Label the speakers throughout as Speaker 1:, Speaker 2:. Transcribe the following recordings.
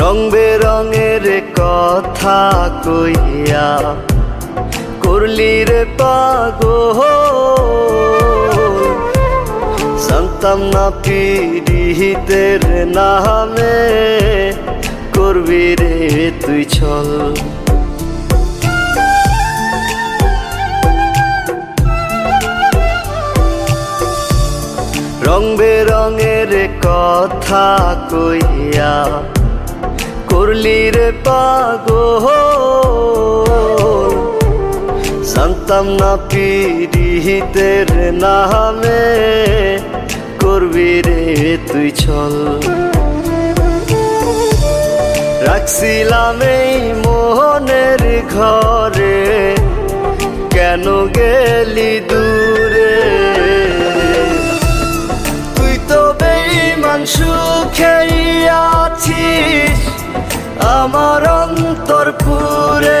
Speaker 1: রং বেরঙের কথা কইয়া, করলি রে পাগো জানতাম না পিড়িতের নামে করবি রে তুই ছল। রং বেরঙের কথা কইয়া করলি রে পাগো জানতাম না পিড়িতের নামে করবি রে তুই ছল রাখছিলাম এই মোহনের ঘরে, কেন গেলি দূরে? তুই তো বেইমান সুখেই আমার অন্তর পুরে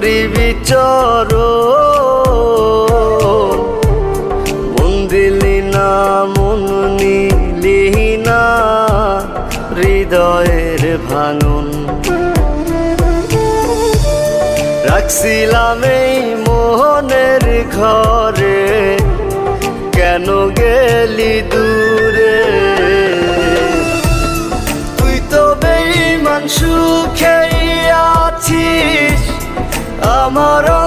Speaker 1: তোরি বিচর। মন্দিলি না মন নিলি না হৃদয়ের ভাঙন। রাখছিলাম এই আমার